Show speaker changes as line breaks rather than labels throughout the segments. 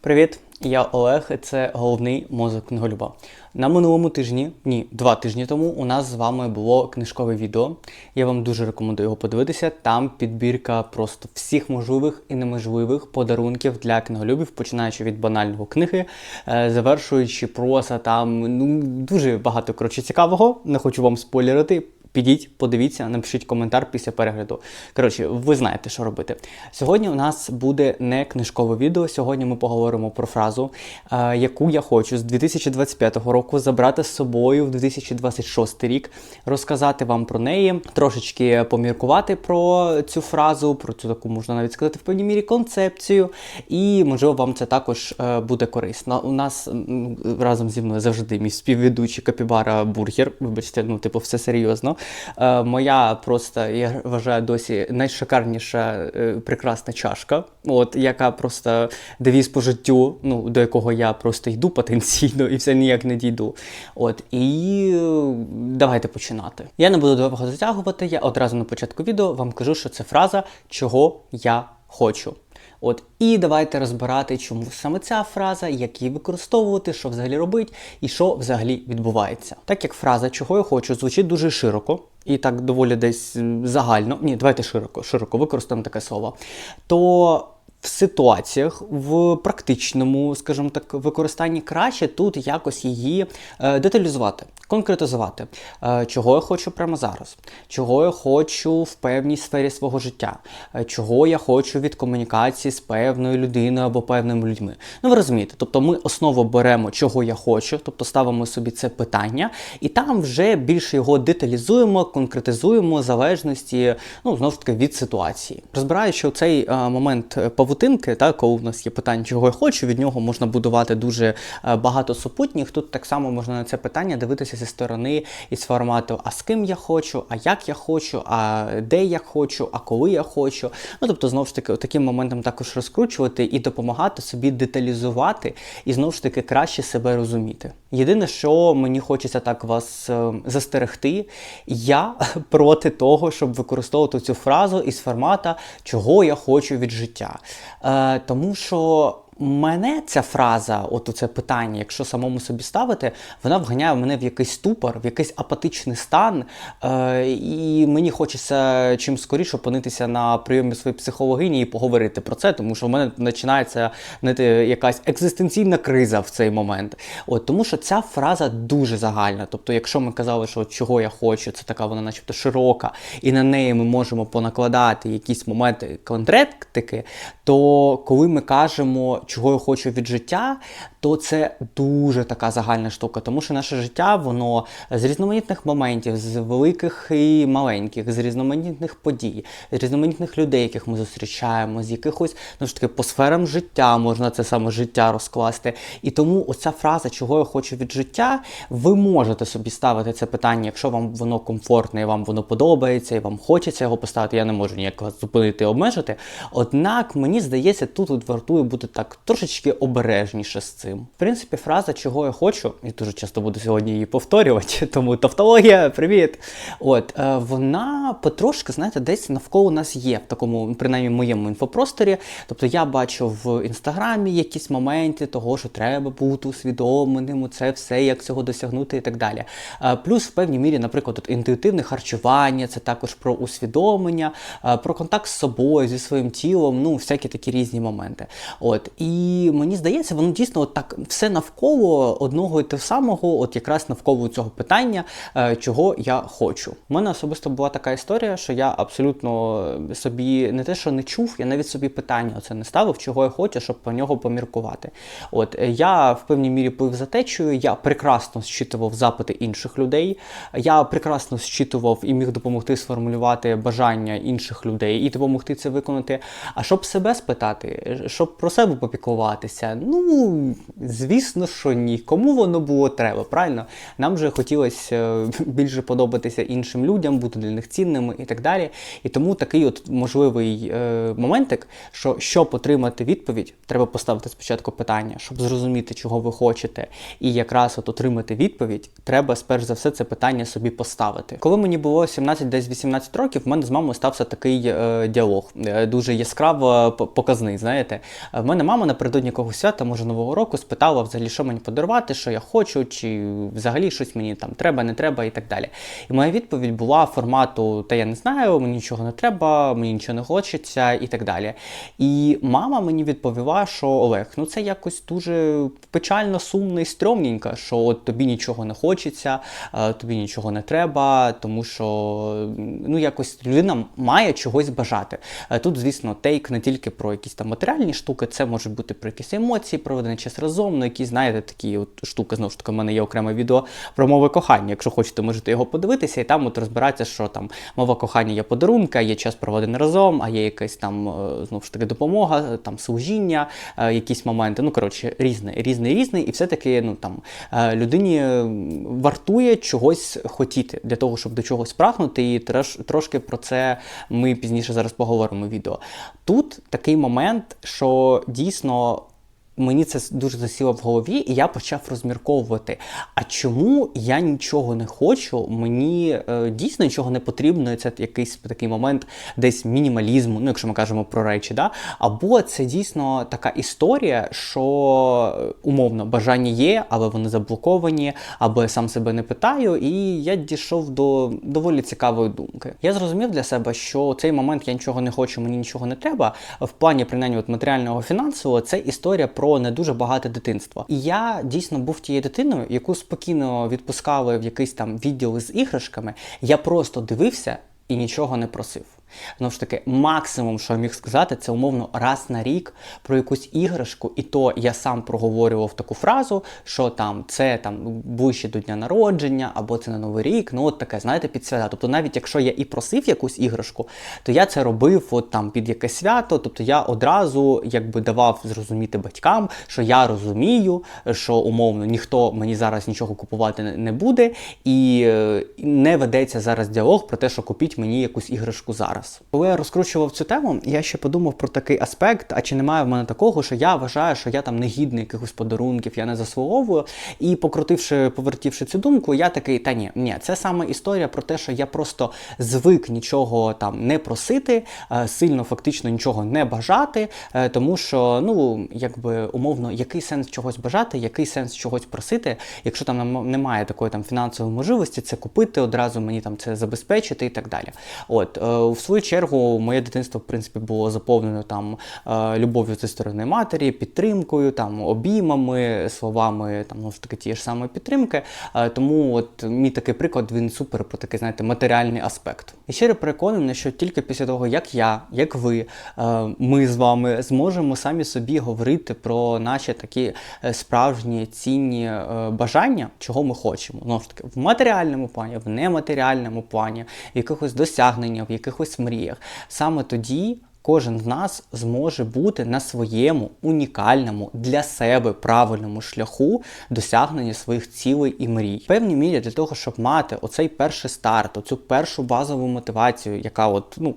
Привіт, я Олег, і це головний мозок книголюба. На минулому тижні, ні, два тижні тому у нас з вами було книжкове відео. Я вам дуже рекомендую його подивитися. Там підбірка просто всіх можливих і неможливих подарунків для книголюбів, починаючи від банального книги, е, завершуючи проса там ну дуже багато коротше цікавого. Не хочу вам спойлерити. Підіть, подивіться, напишіть коментар після перегляду. Коротше, ви знаєте, що робити. Сьогодні у нас буде не книжкове відео. Сьогодні ми поговоримо про фразу, е, яку я хочу з 2025 року забрати з собою в 2026 рік, розказати вам про неї, трошечки поміркувати про цю фразу, про цю таку можна навіть сказати в певній мірі концепцію. І можливо вам це також е, буде корисно. У нас разом зі мною завжди мій співведучий Капібара Бургер. Вибачте, ну типу, все серйозно. Е, моя просто, я вважаю, досі найшикарніша е, прекрасна чашка, от яка просто девіз по життю, ну до якого я просто йду потенційно і все ніяк не дійду. От і е, давайте починати. Я не буду довго затягувати. Я одразу на початку відео вам кажу, що це фраза чого я хочу. От і давайте розбирати, чому саме ця фраза, як її використовувати, що взагалі робить і що взагалі відбувається. Так як фраза чого я хочу звучить дуже широко і так доволі десь загально. Ні, давайте широко, широко використаємо таке слово. То в ситуаціях в практичному, скажімо так, використанні краще тут якось її е, деталізувати, конкретизувати, е, чого я хочу прямо зараз, чого я хочу в певній сфері свого життя, е, чого я хочу від комунікації з певною людиною або певними людьми. Ну ви розумієте, тобто ми основу беремо, чого я хочу, тобто ставимо собі це питання, і там вже більше його деталізуємо, конкретизуємо в залежності, ну знову ж таки від ситуації. Розбираючи цей е, момент е, павутинки, так, коли у нас є питання, чого я хочу, від нього можна будувати дуже е, багато супутніх. Тут так само можна на це питання дивитися зі сторони із формату, а з ким я хочу, а як я хочу, а де я хочу, а коли я хочу. Ну тобто, знову ж таки, таким моментом також розкручувати і допомагати собі деталізувати і знову ж таки краще себе розуміти. Єдине, що мені хочеться так вас е, застерегти, я проти того, щоб використовувати цю фразу із формата чого я хочу від життя. Е, тому що. Мене ця фраза, от це питання, якщо самому собі ставити, вона вганяє мене в якийсь ступор, в якийсь апатичний стан, е, і мені хочеться чим скоріше опинитися на прийомі своєї психологині і поговорити про це, тому що в мене починається знаєте, якась екзистенційна криза в цей момент. От тому, що ця фраза дуже загальна. Тобто, якщо ми казали, що чого я хочу, це така вона, начебто, широка, і на неї ми можемо понакладати якісь моменти конкретики, то коли ми кажемо, чого я хочу від життя, то це дуже така загальна штука, тому що наше життя, воно з різноманітних моментів, з великих і маленьких, з різноманітних подій, з різноманітних людей, яких ми зустрічаємо, з якихось ну ж таки по сферам життя можна це саме життя розкласти. І тому оця фраза, чого я хочу від життя, ви можете собі ставити це питання, якщо вам воно комфортне, і вам воно подобається, і вам хочеться його поставити. Я не можу ніяк зупинити і обмежити. Однак мені здається, тут вартує бути так трошечки обережніше з цим. В принципі, фраза чого я хочу, і дуже часто буду сьогодні її повторювати, тому тавтологія, привіт. От е, вона потрошки, знаєте, десь навколо нас є в такому, принаймні, моєму інфопросторі. Тобто я бачу в інстаграмі якісь моменти того, що треба бути усвідомленим, це все, як цього досягнути і так далі. Е, Плюс в певній мірі, наприклад, от інтуїтивне харчування, це також про усвідомлення, е, про контакт з собою, зі своїм тілом, ну, всякі такі різні моменти. От і мені здається, воно дійсно от так все навколо одного і того самого, от якраз навколо цього питання, е, чого я хочу. У мене особисто була така історія, що я абсолютно собі не те, що не чув, я навіть собі питання оце не ставив, чого я хочу, щоб про нього поміркувати. От е, я в певній мірі плив за течією, я прекрасно зчитував запити інших людей, я прекрасно зчитував і міг допомогти сформулювати бажання інших людей і допомогти це виконати. А щоб себе спитати, щоб про себе попіклуватися, ну звісно, що ні. Кому воно було треба, правильно? Нам же хотілося е, більше подобатися іншим людям, бути для них цінними і так далі. І тому такий от можливий е, моментик, що щоб отримати відповідь, треба поставити спочатку питання, щоб зрозуміти, чого ви хочете, і якраз от отримати відповідь, треба сперш за все це питання собі поставити. Коли мені було 17 десь 18 років, в мене з мамою стався такий е, діалог, е, дуже яскраво показний. Знаєте, в мене мама. Мама напередодні якогось свята, може нового року, спитала взагалі, що мені подарувати, що я хочу, чи взагалі щось мені там треба, не треба і так далі. І моя відповідь була формату: Та я не знаю, мені нічого не треба, мені нічого не хочеться і так далі. І мама мені відповіла, що Олег, ну це якось дуже печально, сумно і стрьомненько, що от тобі нічого не хочеться, е, тобі нічого не треба, тому що ну якось людина має чогось бажати. Е, Тут, звісно, тейк не тільки про якісь там матеріальні штуки, це може бути про якісь емоції, проведений час разом, ну якісь, знаєте, такі от штуки. Знову ж таки, в мене є окреме відео про мови кохання. Якщо хочете, можете його подивитися, і там от розбиратися, що там мова кохання є подарунка, є час проведений разом, а є якась там е, знову ж таки допомога, там служіння, е, якісь моменти. Ну коротше, різне, різний, різний, і все-таки ну там е, людині вартує чогось хотіти для того, щоб до чогось прагнути, і трош, трошки про це ми пізніше зараз поговоримо відео. Тут такий момент, що дійсно. の Мені це дуже засіло в голові, і я почав розмірковувати. А чому я нічого не хочу? Мені е, дійсно нічого не потрібно. і Це якийсь такий момент десь мінімалізму, ну якщо ми кажемо про речі, да? або це дійсно така історія, що е, умовно бажання є, але вони заблоковані, або я сам себе не питаю, і я дійшов до доволі цікавої думки. Я зрозумів для себе, що цей момент я нічого не хочу, мені нічого не треба. В плані принаймні от матеріального фінансового це історія про не дуже багате дитинство. І я дійсно був тією дитиною, яку спокійно відпускали в якийсь там відділ з іграшками. Я просто дивився і нічого не просив. Знову ж таки, максимум, що я міг сказати, це умовно раз на рік про якусь іграшку, і то я сам проговорював таку фразу, що там це там ближче до дня народження, або це на Новий рік. Ну, от таке, знаєте, під свята. Тобто, навіть якщо я і просив якусь іграшку, то я це робив от там під якесь свято. Тобто я одразу якби давав зрозуміти батькам, що я розумію, що умовно ніхто мені зараз нічого купувати не- буде, і е, не ведеться зараз діалог про те, що купіть мені якусь іграшку зараз. Коли я розкручував цю тему, я ще подумав про такий аспект: а чи немає в мене такого, що я вважаю, що я там не гідний якихось подарунків, я не заслуговую. І покрутивши, повертівши цю думку, я такий, та ні, ні, це саме історія про те, що я просто звик нічого там не просити, е, сильно фактично нічого не бажати, е, тому що, ну, якби умовно, який сенс чогось бажати, який сенс чогось просити, якщо там нем- немає такої там фінансової можливості, це купити одразу мені там це забезпечити і так далі. От е, в свою чергу, моє дитинство, в принципі, було заповнено там е, любов'ю зі сторони матері, підтримкою, там обіймами, словами там ну таки тієї ж самої підтримки. Е, тому от мій такий приклад він супер про такий, знаєте, матеріальний аспект. І щиро переконаний, що тільки після того, як я, як ви, е, ми з вами зможемо самі собі говорити про наші такі справжні цінні бажання, чого ми хочемо. Знову ж таки, в матеріальному плані, в нематеріальному плані, в якихось досягненнях, в якихось мріях. Саме тоді. Кожен з нас зможе бути на своєму унікальному для себе правильному шляху досягнення своїх цілей і мрій. В певній мірі для того, щоб мати оцей перший старт, оцю першу базову мотивацію, яка от ну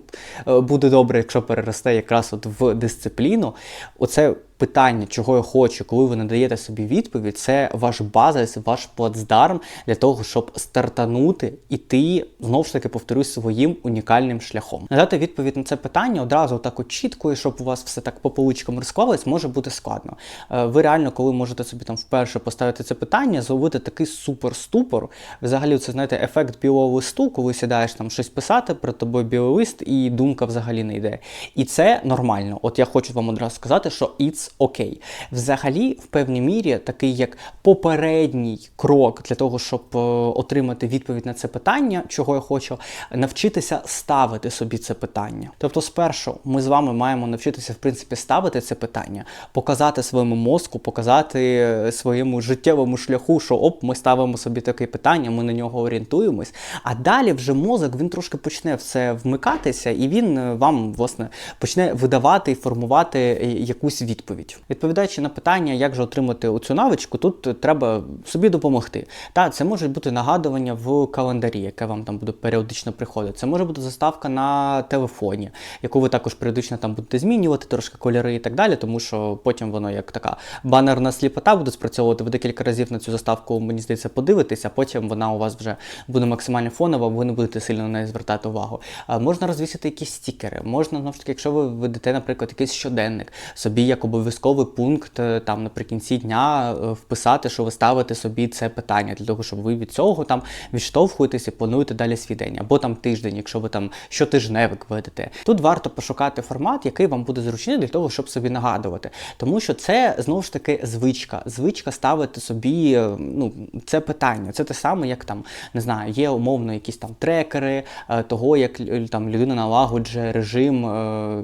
е, буде добре, якщо переросте якраз от в дисципліну. Оце питання, чого я хочу, коли ви надаєте собі відповідь, це ваш базис, ваш плацдарм для того, щоб стартанути іти, знову ж таки, повторюсь, своїм унікальним шляхом. Надати відповідь на це питання одразу так от чітко, і щоб у вас все так по поличкам розклалось, може бути складно. Е, Ви реально, коли можете собі там вперше поставити це питання, зловити такий супер-ступор. Взагалі, це знаєте, ефект білого листу, коли сідаєш там щось писати, перед тобою білий лист, і думка взагалі не йде. І це нормально. От я хочу вам одразу сказати, що it's окей. Взагалі, в певній мірі, такий як попередній крок для того, щоб е, отримати відповідь на це питання, чого я хочу, навчитися ставити собі це питання. Тобто, спершу ми з вами маємо навчитися, в принципі, ставити це питання, показати своєму мозку, показати е, своєму життєвому шляху, що оп, ми ставимо собі таке питання, ми на нього орієнтуємось. А далі вже мозок він трошки почне в це вмикатися, і він е, вам власне почне видавати і формувати якусь відповідь. Відповідаючи на питання, як же отримати цю навичку, тут треба собі допомогти. Та це може бути нагадування в календарі, яке вам там буде періодично приходити. Це може бути заставка на телефоні, яку ви також періодично там будете змінювати, трошки кольори і так далі, тому що потім воно як така банерна сліпота буде спрацьовувати. Ви декілька разів на цю заставку, мені здається, подивитися, потім вона у вас вже буде максимально фонова, ви не будете сильно на неї звертати увагу. А, можна розвісити якісь стікери, можна, знову ж таки, якщо ви ведете, наприклад, якийсь щоденник, собі як обов'язково обов'язковий пункт е, там наприкінці дня е, вписати, що ви ставите собі це питання для того, щоб ви від цього там відштовхуєтесь і плануєте далі свій день, або там тиждень, якщо ви там щотижневик ведете. Тут варто пошукати формат, який вам буде зручний для того, щоб собі нагадувати. Тому що це знову ж таки звичка. Звичка ставити собі е, ну, це питання. Це те саме, як там не знаю, є умовно якісь там трекери того, як там людина налагоджує режим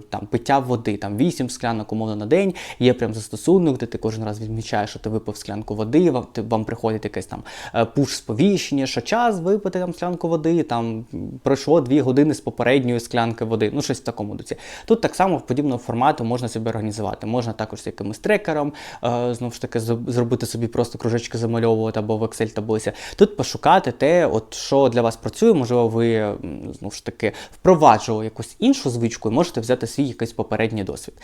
там пиття води, там 8 склянок умовно на день. Є прям застосунок, де ти кожен раз відмічаєш, що ти випив склянку води, вам, ти, вам приходить якесь там е, пуш-сповіщення, що час випити там склянку води, там пройшло 2 години з попередньої склянки води. Ну, щось в такому дусі. Тут так само в подібного формату можна собі організувати. Можна також з якимось трекером, е, знову ж таки, зробити собі просто кружечки замальовувати або в Excel таблиці. Тут пошукати те, от що для вас працює, можливо, ви знову ж таки впроваджували якусь іншу звичку і можете взяти свій якийсь попередній досвід.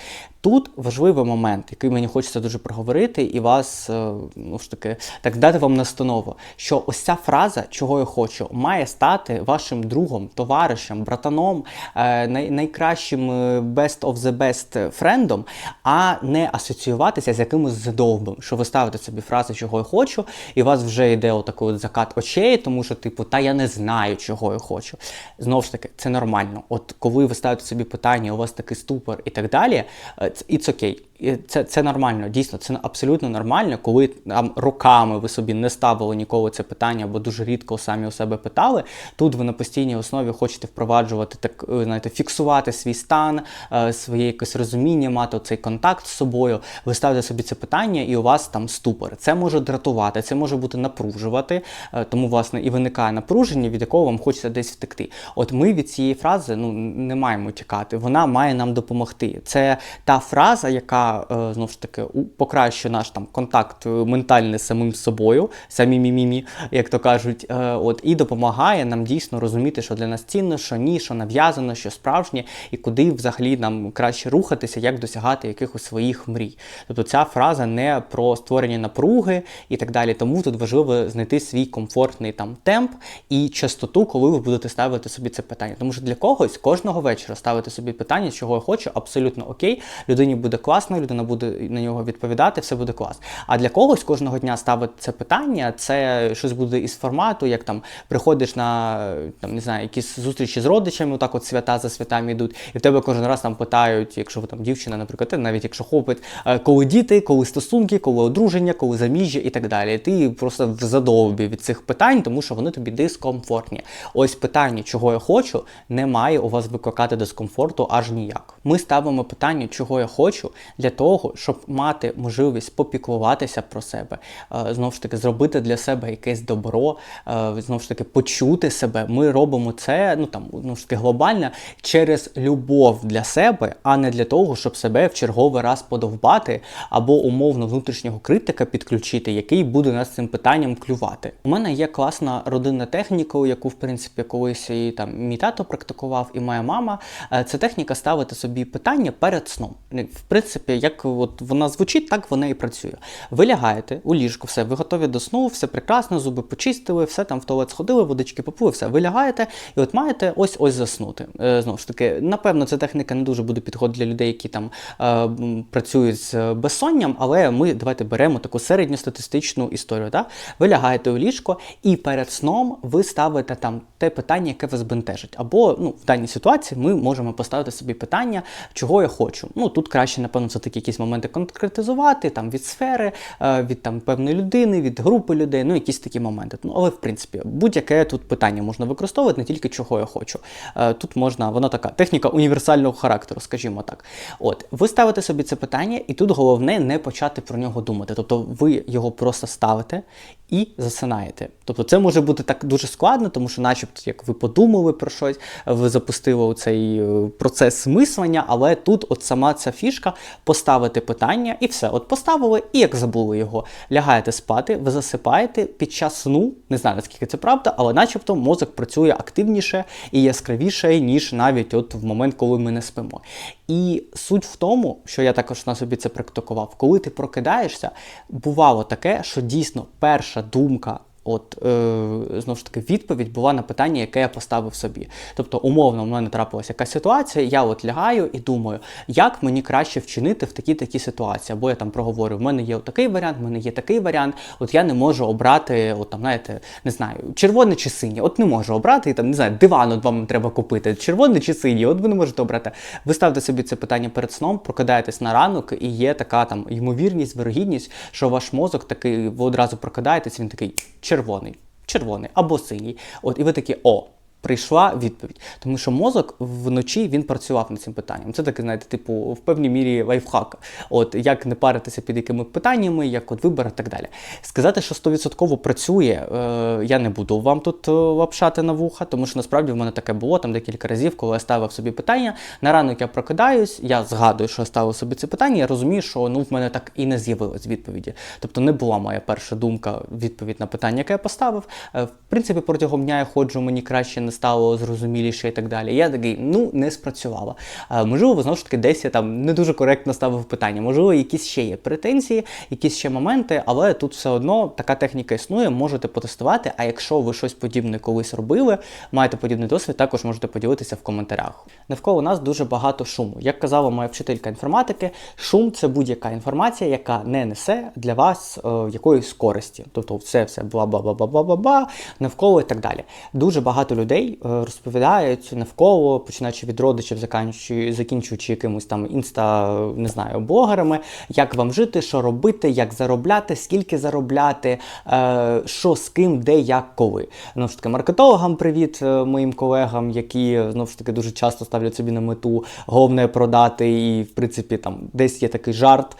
Тут важливий момент, який мені хочеться дуже проговорити, і вас е, ну ж таки так дати вам настанову, що ось ця фраза, чого я хочу, має стати вашим другом, товаришем, братаном, е, най- найкращим е, best of the best френдом, а не асоціюватися з якимось задовбом, що ви ставите собі фразу, чого я хочу, і у вас вже йде отакий от закат очей, тому що, типу, та я не знаю, чого я хочу. Знову ж таки, це нормально. От коли ви ставите собі питання, у вас такий ступор і так далі, it's окей. І Це, це нормально, дійсно, це абсолютно нормально, коли там роками ви собі не ставили ніколи це питання, або дуже рідко самі у себе питали. Тут ви на постійній основі хочете впроваджувати так, е, знаєте, фіксувати свій стан, е, своє якесь розуміння, мати цей контакт з собою. Ви ставите собі це питання, і у вас там ступор. Це може дратувати, це може бути напружувати, е, тому власне і виникає напруження, від якого вам хочеться десь втекти. От ми від цієї фрази ну не маємо тікати. Вона має нам допомогти. Це та фраза, яка е, знову ж таки у- покращує наш там контакт е, ментальний з самим собою, самі мімімі, як то кажуть. Е, От і допомагає нам дійсно розуміти, що для нас цінно, що ні, що нав'язано, що справжнє, і куди взагалі нам краще рухатися, як досягати якихось своїх мрій. Тобто ця фраза не про створення напруги і так далі. Тому тут важливо знайти свій комфортний там темп і частоту, коли ви будете ставити собі це питання. Тому що для когось кожного вечора ставити собі питання, чого я хочу, абсолютно окей. Людині буде класно, людина буде на нього відповідати, все буде клас. А для когось кожного дня ставити це питання, це щось буде із формату, як там приходиш на там не знаю, якісь зустрічі з родичами, отак от свята за святами йдуть, і в тебе кожен раз там питають, якщо ви там дівчина, наприклад, навіть якщо хопить, е, коли діти, коли стосунки, коли одруження, коли заміжжя і так далі. Ти просто в задовбі від цих питань, тому що вони тобі дискомфортні. Ось питання, чого я хочу, не має у вас викликати дискомфорту аж ніяк. Ми ставимо питання, чого я хочу, для того, щоб мати можливість попіклуватися про себе, е, знову ж таки, зробити для себе якесь добро, е, знову ж таки, почути себе. Ми робимо це, ну там знову ж таки глобально через любов для себе, а не для того, щоб себе в черговий раз подовбати або умовно внутрішнього критика підключити, який буде нас цим питанням клювати. У мене є класна родинна техніка, яку в принципі колись і там мій тато практикував, і моя мама. Е, Це техніка ставити собі питання перед сном. В принципі, як от вона звучить, так вона і працює. Ви лягаєте у ліжко, все, ви готові до сну, все прекрасно, зуби почистили, все там в туалет сходили, водички попили, все. Ви лягаєте і от маєте ось ось заснути. Е, Знову ж таки, напевно, ця техніка не дуже буде підходити для людей, які там е, працюють з безсонням, але ми давайте беремо таку середньостатистичну історію. Да? Ви лягаєте у ліжко, і перед сном ви ставите там те питання, яке вас бентежить. Або ну, в даній ситуації ми можемо поставити собі питання, чого я хочу. Ну тут краще, напевно, все таки якісь моменти конкретизувати там від сфери, е, від там певної людини, від групи людей, ну якісь такі моменти. Ну але в принципі будь-яке тут питання можна використовувати, не тільки чого я хочу. Е, Тут можна, вона така техніка універсального характеру, скажімо так. От ви ставите собі це питання, і тут головне не почати про нього думати. Тобто ви його просто ставите і засинаєте. Тобто це може бути так дуже складно, тому що, начебто, як ви подумали про щось, ви запустили цей процес мислення, але тут от сама ця фішка поставити питання і все. От поставили, і як забули його. Лягаєте спати, ви засипаєте під час сну, не знаю наскільки це правда, але начебто мозок працює активніше і яскравіше, ніж навіть от в момент, коли ми не спимо. І суть в тому, що я також на собі це практикував, коли ти прокидаєшся, бувало таке, що дійсно перша думка от е, знову ж таки відповідь була на питання, яке я поставив собі. Тобто, умовно, в мене трапилася якась ситуація, я от лягаю і думаю, як мені краще вчинити в такі такі ситуації. Або я там проговорю, в мене є такий варіант, в мене є такий варіант. От я не можу обрати, от там, знаєте, не знаю, червоне чи синє. От не можу обрати, і там не знаю, диван от вам треба купити, червоне чи синє, от ви не можете обрати. Ви ставте собі це питання перед сном, прокидаєтесь на ранок, і є така там ймовірність, вирогідність, що ваш мозок такий, ви одразу прокидаєтесь, він такий червоний, червоний або синій. От і ви такі о. Прийшла відповідь, тому що мозок вночі він працював над цим питанням. Це таке, знаєте, типу, в певній мірі лайфхак. От як не паритися під якими питаннями, як от вибір і так далі. Сказати, що 100% працює, е, я не буду вам тут е, лапшати на вуха, тому що насправді в мене таке було там декілька разів, коли я ставив собі питання. На ранок я прокидаюсь, я згадую, що я ставив собі це питання, я розумію, що ну в мене так і не з'явилось відповіді. Тобто не була моя перша думка, відповідь на питання, яке я поставив. Е, в принципі, протягом дня я ходжу, мені краще не стало зрозуміліше і так далі. Я такий, ну не спрацювала. А, можливо, знову ж таки, десь я там не дуже коректно ставив питання. Можливо, якісь ще є претензії, якісь ще моменти, але тут все одно така техніка існує, можете потестувати. А якщо ви щось подібне колись робили, маєте подібний досвід, також можете поділитися в коментарях. Навколо нас дуже багато шуму. Як казала моя вчителька інформатики, шум це будь-яка інформація, яка не несе для вас е, якоїсь користі. Тобто, все, все бла бла бла бла бла бла бла навколо і так далі. Дуже багато людей е, розповідають навколо, починаючи від родичів, закінчуючи, якимось там інста, не знаю, блогерами, як вам жити, що робити, як заробляти, скільки заробляти, е, що з ким, де, як, коли. Знову ж таки, маркетологам привіт е, моїм колегам, які знову ж таки дуже часто ставлять собі на мету головне продати, і в принципі там десь є такий жарт.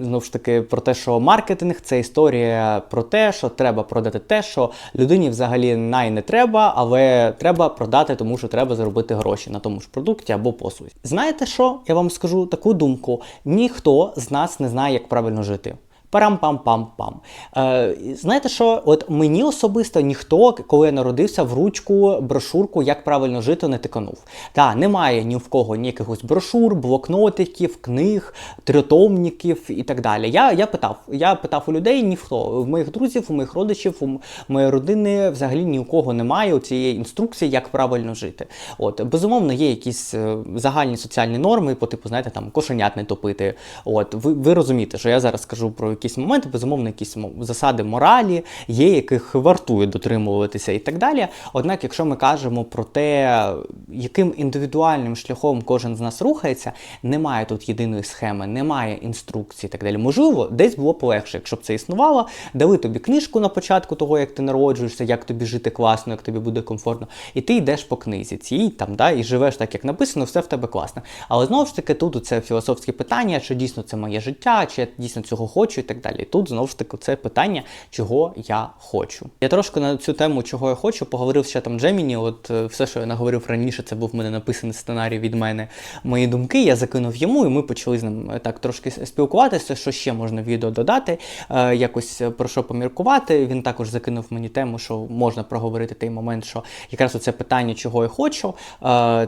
Знову ж таки, про те, що маркетинг це історія про те, що треба продати те, що людині взагалі най не треба, але треба продати, тому що треба заробити гроші на тому ж продукті або послузі. Знаєте що? Я вам скажу таку думку: ніхто з нас не знає, як правильно жити. Парам-пам-пам-пам. Е, знаєте що? От мені особисто ніхто, коли я народився, в ручку брошурку, як правильно жити, не тиканув. Та немає ні в кого ні якихось брошур, блокнотиків, книг, трьотомників і так далі. Я я питав, я питав у людей, ніхто. В моїх друзів, у моїх родичів, у моєї родини взагалі ні у кого немає цієї інструкції, як правильно жити. От, безумовно, є якісь е, загальні соціальні норми, по типу, знаєте, там кошенят не топити. От, ви, ви розумієте, що я зараз кажу про якісь моменти, безумовно, якісь засади моралі, є, яких вартує дотримуватися і так далі. Однак, якщо ми кажемо про те, яким індивідуальним шляхом кожен з нас рухається, немає тут єдиної схеми, немає інструкції і так далі. Можливо, десь було б легше, якщо б це існувало, дали тобі книжку на початку того, як ти народжуєшся, як тобі жити класно, як тобі буде комфортно, і ти йдеш по книзі цій там, да, і живеш так, як написано, все в тебе класно. Але знову ж таки, тут це філософське питання, чи дійсно це моє життя, чи я дійсно цього хочу так далі. Тут знову ж таки це питання, чого я хочу. Я трошки на цю тему, чого я хочу, поговорив ще там Джеміні. От е, все, що я наговорив раніше, це був в мене написаний сценарій від мене. Мої думки. Я закинув йому, і ми почали з ним е, так трошки спілкуватися. Що ще можна відео додати, е, якось про що поміркувати. Він також закинув мені тему, що можна проговорити той момент, що якраз оце питання, чого я хочу,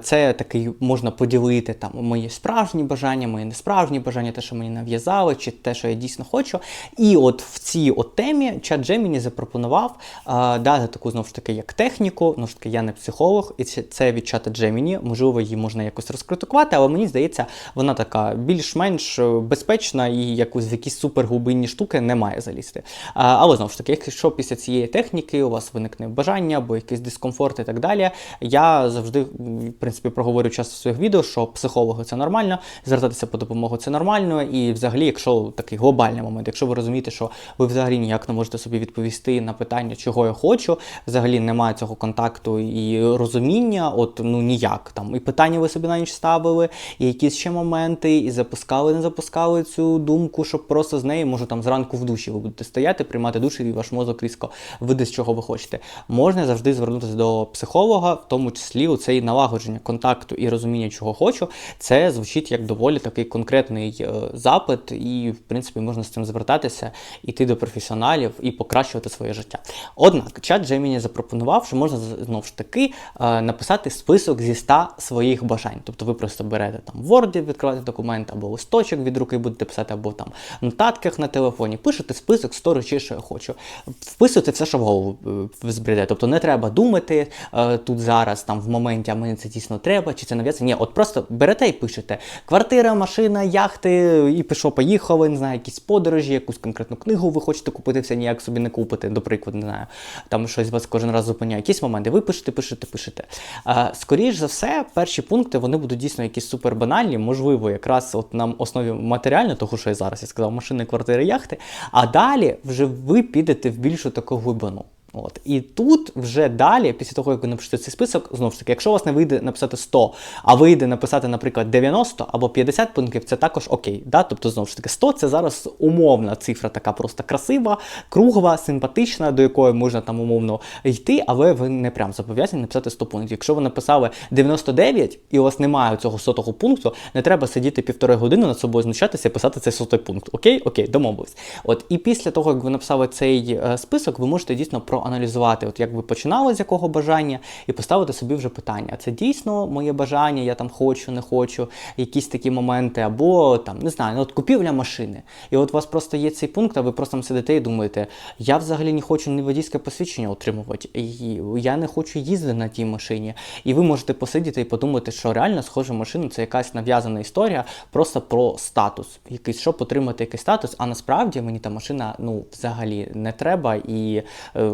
це такий можна поділити там мої справжні бажання, мої несправжні бажання, те, що мені нав'язали, чи те, що я дійсно хочу. І от в цій от темі чат Gemini запропонував а, дати таку знову ж таки як техніку. Ну ж таки, я не психолог, і це, від чата Gemini. Можливо, її можна якось розкритикувати, але мені здається, вона така більш-менш безпечна і якусь в якісь суперглибинні штуки не має залізти. А, але знову ж таки, якщо після цієї техніки у вас виникне бажання або якийсь дискомфорт і так далі, я завжди, в принципі, проговорю часто в своїх відео, що психологи це нормально, звертатися по допомогу це нормально, і взагалі, якщо такий глобальний момент, якщо ви розумієте, що ви взагалі ніяк не можете собі відповісти на питання, чого я хочу, взагалі немає цього контакту і розуміння, от ну ніяк там. І питання ви собі на ніч ставили, і якісь ще моменти, і запускали, не запускали цю думку, щоб просто з неї, може там зранку в душі ви будете стояти, приймати душ, і ваш мозок різко видасть, чого ви хочете. Можна завжди звернутися до психолога, в тому числі у цей налагодження контакту і розуміння, чого хочу. Це звучить як доволі такий конкретний е, запит, і в принципі можна з цим звертатися, іти до професіоналів і покращувати своє життя. Однак, чат Gemini запропонував, що можна знову ж таки е, написати список зі 100 своїх бажань. Тобто ви просто берете там в Word, відкриваєте документ, або листочок від руки будете писати, або там в нотатках на телефоні. Пишете список 100 речей, що я хочу. Вписуйте все, що в голову е, збреде. Тобто не треба думати е, тут зараз, там в моменті, а мені це дійсно треба, чи це нав'язано. Ні, от просто берете і пишете квартира, машина, яхти, і пішов, поїхали, не знаю, якісь подорожі, якусь конкретну книгу ви хочете купити, все ніяк собі не купите, до прикладу, не знаю. Там щось вас кожен раз зупиняє. Якісь моменти. Ви пишете, пишете, пишете. А, скоріш за все, перші пункти вони будуть дійсно якісь супер банальні, можливо, якраз от на основі матеріально, того, що я зараз я сказав, машини, квартири, яхти. А далі вже ви підете в більшу таку глибину. От. І тут вже далі, після того, як ви напишете цей список, знову ж таки, якщо у вас не вийде написати 100, а вийде написати, наприклад, 90 або 50 пунктів, це також окей. Да? Тобто, знову ж таки, 100 це зараз умовна цифра, така просто красива, кругла, симпатична, до якої можна там умовно йти, але ви не прям зобов'язані написати 100 пунктів. Якщо ви написали 99 і у вас немає цього сотого пункту, не треба сидіти півтори години над собою знущатися і писати цей сотий пункт. Окей, окей, домовились. От і після того, як ви написали цей е, список, ви можете дійсно проаналізувати, от як ви починали з якого бажання, і поставити собі вже питання: це дійсно моє бажання, я там хочу, не хочу, якісь такі моменти, або там не знаю, ну от купівля машини. І от у вас просто є цей пункт, а ви просто там сидите і думаєте, я взагалі не хочу ні водійське посвідчення отримувати, і я не хочу їздити на тій машині. І ви можете посидіти і подумати, що реально схожа машина це якась нав'язана історія просто про статус, якийсь, щоб отримати якийсь статус. А насправді мені та машина ну взагалі не треба, і е,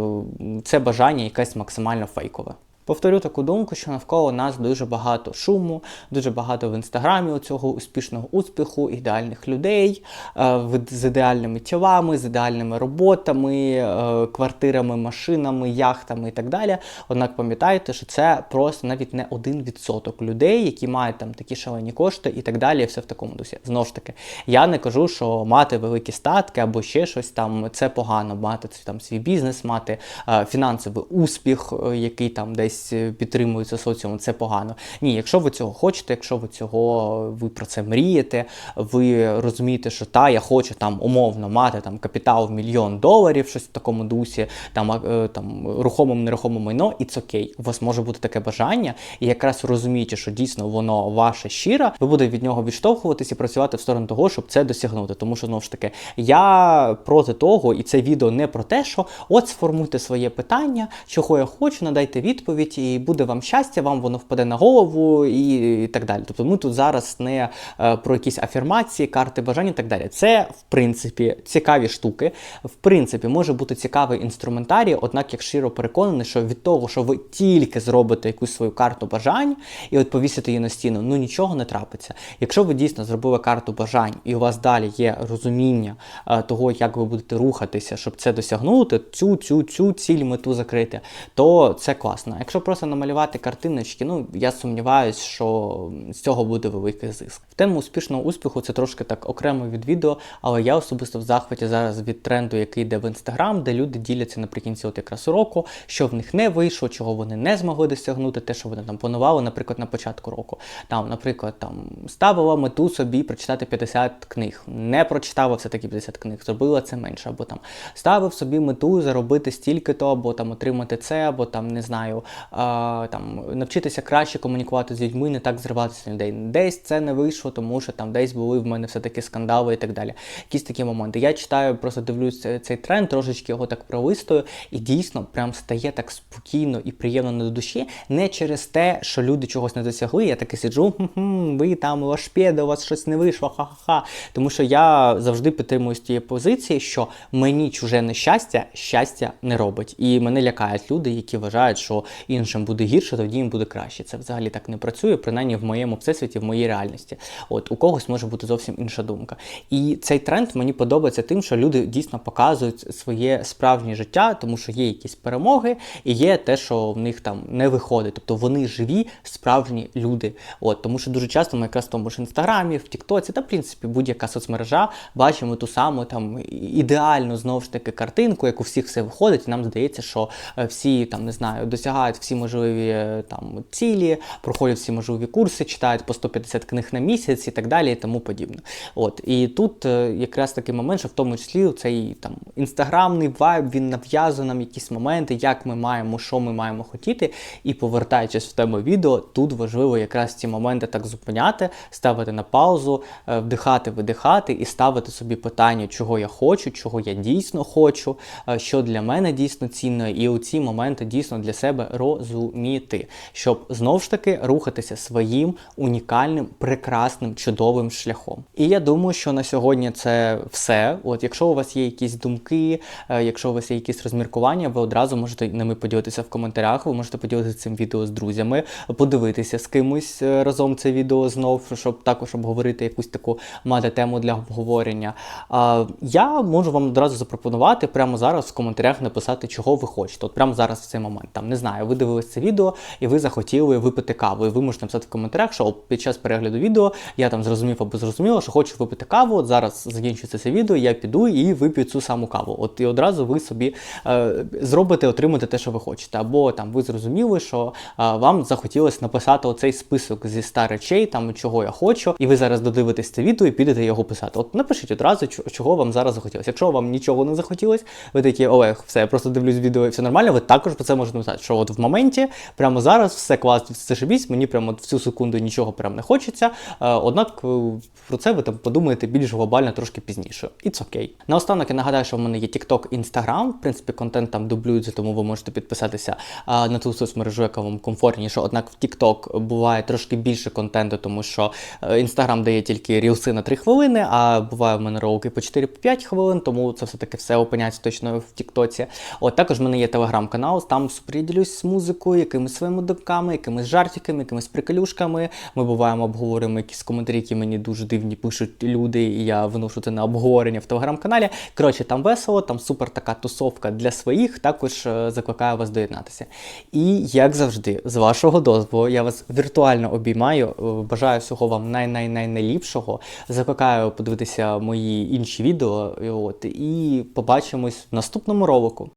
це бажання якесь максимально фейкове. Повторю таку думку, що навколо нас дуже багато шуму, дуже багато в інстаграмі цього успішного успіху, ідеальних людей е, з ідеальними тілами, з ідеальними роботами, е, квартирами, машинами, яхтами і так далі. Однак пам'ятайте, що це просто навіть не один відсоток людей, які мають там такі шалені кошти і так далі, і все в такому дусі. Знову ж таки, я не кажу, що мати великі статки або ще щось там це погано, мати там свій бізнес, мати е, фінансовий успіх, який там десь е, підтримується соціумом, це погано. Ні, якщо ви цього хочете, якщо ви цього ви про це мрієте, ви розумієте, що та я хочу там умовно мати там капітал в мільйон доларів, щось в такому дусі, там, е, там рухомим, нерухоме майно, і це окей. У вас може бути таке бажання, і якраз розумієте, що дійсно воно ваше щире, ви будете від нього відштовхуватись і працювати в сторону того, щоб це досягнути. Тому що знову ж таки, я проти того, і це відео не про те, що от сформуйте своє питання, чого я хочу, надайте відповідь, і буде вам щастя, вам воно впаде на голову і, і так далі. Тобто ми тут зараз не е, про якісь афірмації, карти бажань і так далі. Це, в принципі, цікаві штуки. В принципі, може бути цікавий інструментарій, однак я щиро переконаний, що від того, що ви тільки зробите якусь свою карту бажань і от повісите її на стіну, ну нічого не трапиться. Якщо ви дійсно зробили карту бажань, і у вас далі є розуміння е, того, як ви будете рухатися, щоб це досягнути, цю цю цю ціль мету закрити, то це класно. А Якщо просто намалювати картиночки, ну я сумніваюсь, що з цього буде великий зиск. В тему успішного успіху це трошки так окремо від відео, але я особисто в захваті зараз від тренду, який йде в інстаграм, де люди діляться наприкінці от якраз року, що в них не вийшло, чого вони не змогли досягнути, те, що вони там планували, наприклад, на початку року. Там, наприклад, там ставила мету собі прочитати 50 книг, не прочитала все таки 50 книг, зробила це менше, або там ставив собі мету заробити стільки-то, або там отримати це, або там не знаю, там навчитися краще комунікувати з людьми, не так зриватися на людей. Десь це не вийшло, тому що там десь були в мене все-таки скандали і так далі. Якісь такі моменти. Я читаю, просто дивлюсь цей, тренд, трошечки його так пролистую, і дійсно прям стає так спокійно і приємно на душі, не через те, що люди чогось не досягли. Я таки сиджу, «Хм-хм, ви там лашпєди, у вас щось не вийшло, ха-ха-ха. Тому що я завжди підтримуюсь тієї позиції, що мені чуже нещастя щастя не робить. І мене лякають люди, які вважають, що іншим буде гірше, тоді їм буде краще. Це взагалі так не працює, принаймні в моєму всесвіті, в моїй реальності. От у когось може бути зовсім інша думка. І цей тренд мені подобається тим, що люди дійсно показують своє справжнє життя, тому що є якісь перемоги, і є те, що в них там не виходить. Тобто вони живі, справжні люди. От тому що дуже часто ми якраз в тому ж інстаграмі, в Тіктоці, та в принципі будь-яка соцмережа бачимо ту саму там ідеальну знову ж таки картинку, як у всіх все виходить, і нам здається, що е, всі там не знаю, досягають всі можливі е, там цілі, проходять всі можливі курси, читають по 150 книг на місяць і так далі, і тому подібне. От і тут е, якраз такий момент, що в тому числі цей там інстаграмний вайб він нав'язує нам якісь моменти, як ми маємо, що ми маємо хотіти. І повертаючись в тему відео, тут важливо якраз ці моменти так зупиняти, ставити на паузу, е, вдихати, видихати і ставити собі питання, чого я хочу, чого я дійсно хочу, що для мене дійсно цінно, і у ці моменти дійсно для себе розуміти, щоб знову ж таки рухатися своїм унікальним, прекрасним, чудовим шляхом. І я думаю, що на сьогодні це все. От, якщо у вас є якісь думки, е, якщо у вас є якісь розміркування, ви одразу можете ними поділитися в коментарях. Ви можете поділитися цим відео з друзями, подивитися з кимось е, разом це відео знов, щоб також обговорити якусь таку мати тему для обговорення. Я можу вам одразу запропонувати прямо зараз в коментарях написати, чого ви хочете. От прямо зараз в цей момент. Там не знаю, ви дивились це відео і ви захотіли випити каву. І ви можете написати в коментарях, що під час перегляду відео я там зрозумів або зрозуміла, що хочу випити каву. От зараз закінчується це відео, я піду і вип'ю цю саму каву. От і одразу ви собі е, зробите, отримаєте те, що ви хочете. Або там ви зрозуміли, що е, вам захотілося написати оцей список зі 100 речей, там чого я хочу, і ви зараз додивитесь це відео і підете його писати. От напишіть одразу, чого вам зараз захотілося. Якщо вам нічого не захотілось, ви такі Олег, все, я просто дивлюсь відео і все нормально. Ви також про це можете написати, що от в моменті, прямо зараз, все класно, все шибісь, мені прямо в цю секунду нічого прям не хочеться. Е, однак е, про це ви там подумаєте більш глобально трошки пізніше. It's окей. Наостанок я нагадаю, що в мене є TikTok, Instagram. В принципі, контент там дублюється, тому ви можете підписатися на ту соцмережу, яка вам комфортніше. Однак в TikTok буває трошки більше контенту, тому що е, Instagram дає тільки рілси на 3 хвилини, а буває в мене ролики по 4-5 хвилин, тому це все-таки все опиняється точно в TikTok. От також в мене є телеграм-канал, там супер ділюсь музикою, якимись своїми думками, якимись жартиками, якимись приколюшками. Ми буваємо обговорюємо якісь коментарі, які мені дуже дивні пишуть люди, і я виношу це на обговорення в телеграм-каналі. Коротше, там весело, там супер така тусовка для своїх. Також е, закликаю вас доєднатися. І як завжди, з вашого дозволу, я вас віртуально обіймаю. е, Бажаю всього вам най-най-най-найліпшого. Закликаю подивитися мої інші відео. От і побачимось в наступному ролику.